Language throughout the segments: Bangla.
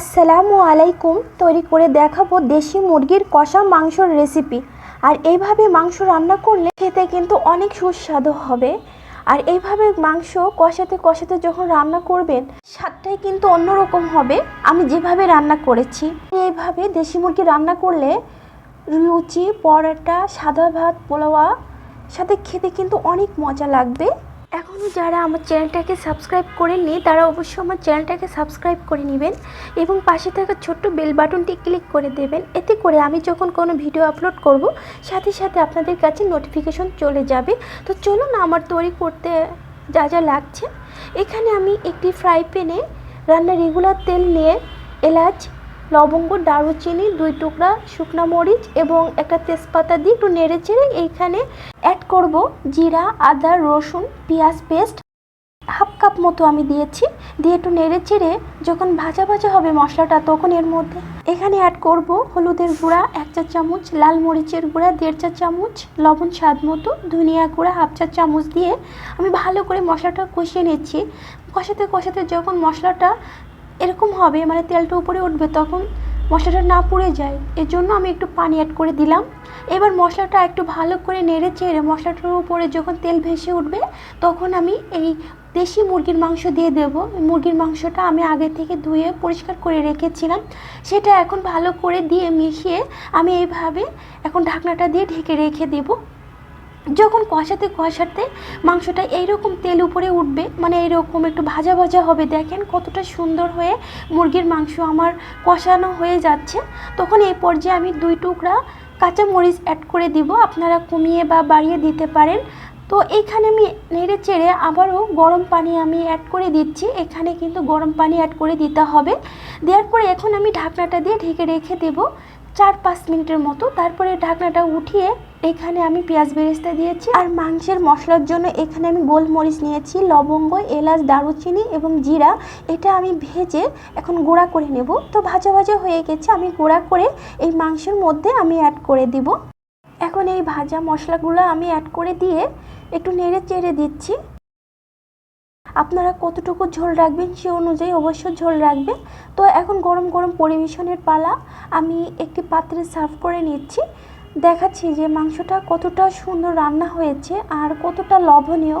আসসালামু আলাইকুম। তৈরি করে দেখাবো দেশি মুরগির কষা মাংসর রেসিপি আর এইভাবে মাংস রান্না করলে খেতে কিন্তু অনেক সুস্বাদু হবে। আর এইভাবে মাংস কষাতে কষাতে যখন রান্না করবেন, স্বাদটাই কিন্তু অন্যরকম হবে। আমি যেভাবে রান্না করেছি, এইভাবে দেশি মুরগি রান্না করলে লুচি, পরোটা, সাদা ভাত পোলাওয়া সাথে খেতে কিন্তু অনেক মজা লাগবে। এখনও যারা আমার চ্যানেলটাকে সাবস্ক্রাইব করেননি, তারা অবশ্যই আমার চ্যানেলটাকে সাবস্ক্রাইব করে নেবেন এবং পাশে থাকা ছোট্ট বেল বাটনটি ক্লিক করে দেবেন। এতে করে আমি যখন কোনো ভিডিও আপলোড করব, সাথে সাথে আপনাদের কাছে নোটিফিকেশন চলে যাবে। তো চলুন আমার তৈরি করতে যা যা লাগছে। এখানে আমি একটি ফ্রাই প্যানে রান্নার রেগুলার তেল নিয়ে এলাচ, লবঙ্গ, দারুচিনি, দুই টুকরা শুকনা মরিচ এবং একটা তেজপাতা দিয়ে একটু নেড়ে চেড়ে এইখানে করব জিরা, আদা, রসুন, পেঁয়াজ পেস্ট, হাফ কাপ মতো আমি দিয়েছি। দিয়ে একটু নেড়ে চেড়ে যখন ভাজা ভাজা হবে মশলাটা, তখন এর মধ্যে এখানে অ্যাড করব হলুদের গুঁড়া, এক চা চামচ, লাল মরিচের গুঁড়া, দেড় চা চামচ, লবণ স্বাদ মতো, ধনিয়া গুঁড়া, হাফ চা চামচ দিয়ে আমি ভালো করে মশলাটা কষিয়ে নিচ্ছি। কষাতে কষাতে যখন মশলাটা এরকম হবে মানে তেলটা উপরে উঠবে, তখন মশলাটা না পুড়ে যায় এর জন্য আমি একটু পানি অ্যাড করে দিলাম। এবার মশলাটা একটু ভালো করে নেড়ে চেড়ে মশলাটার উপরে যখন তেল ভেসে উঠবে, তখন আমি এই দেশি মুরগির মাংস দিয়ে দেব। মুরগির মাংসটা আমি আগে থেকে ধুয়ে পরিষ্কার করে রেখেছিলাম। সেটা এখন ভালো করে দিয়ে মিশিয়ে আমি এইভাবে এখন ঢাকনাটা দিয়ে ঢেকে রেখে দেবো। যখন কষাতে কষাতে মাংসটা এইরকম তেল উপরে উঠবে মানে এইরকম একটু ভাজা ভাজা হবে, দেখেন কতটা সুন্দর হয়ে মুরগির মাংস আমার কষানো হয়ে যাচ্ছে। তখন এই পর্যায়ে আমি দুই টুকরা কাঁচা মরিচ অ্যাড করে দিব, আপনারা কমিয়ে বা বাড়িয়ে দিতে পারেন। তো এইখানে আমি নেড়ে চেড়ে আবারও গরম পানি আমি অ্যাড করে দিচ্ছি, এখানে কিন্তু গরম পানি অ্যাড করে দিতে হবে। দেওয়ার পরে এখন আমি ঢাকনাটা দিয়ে ঢেকে রেখে দেবো। চার পাঁচ মিনিটের মতো তারপরে ঢাকনাটা উঠিয়ে এখানে আমি পেঁয়াজ বেরেস্তা দিয়েছি আর মাংসের মশলার জন্য এখানে আমি গোলমরিচ নিয়েছি, লবঙ্গ, এলাচ, দারুচিনি এবং জিরা। এটা আমি ভেজে এখন গুঁড়া করে নেব। তো ভাজা ভাজা হয়ে গেছে, আমি গুঁড়া করে এই মাংসের মধ্যে আমি অ্যাড করে দিব। এখন এই ভাজা মশলাগুলো আমি অ্যাড করে দিয়ে একটু নেড়ে চেড়ে দিচ্ছি। আপনারা কতটুকু ঝোল রাখবেন সে অনুযায়ী অবশ্যই ঝোল রাখবেন। তো এখন গরম গরম পরিবেশনের পালা, আমি একটি পাত্রে সার্ভ করে নিচ্ছি। দেখাচ্ছি যে মাংসটা কতটা সুন্দর রান্না হয়েছে আর কতটা লবণীয়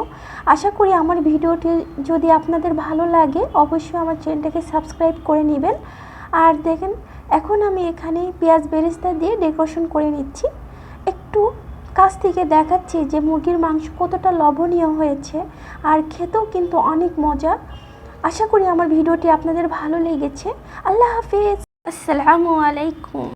আশা করি আমার ভিডিওটি যদি আপনাদের ভালো লাগে, অবশ্যই আমার চ্যানেলটাকে সাবস্ক্রাইব করে নেবেন। আর দেখেন, এখন আমি এখানে পেঁয়াজ বেরেস্তা দিয়ে ডেকোরেশন করে নিচ্ছি। কাছ থেকে দেখাচ্ছি যে মুরগির মাংস কতটা লবণীয় হয়েছে আর খেতেও কিন্তু অনেক মজা। আশা করি আমার ভিডিওটি আপনাদের ভালো লেগেছে। আল্লাহ হাফিজ। আসসালামু আলাইকুম।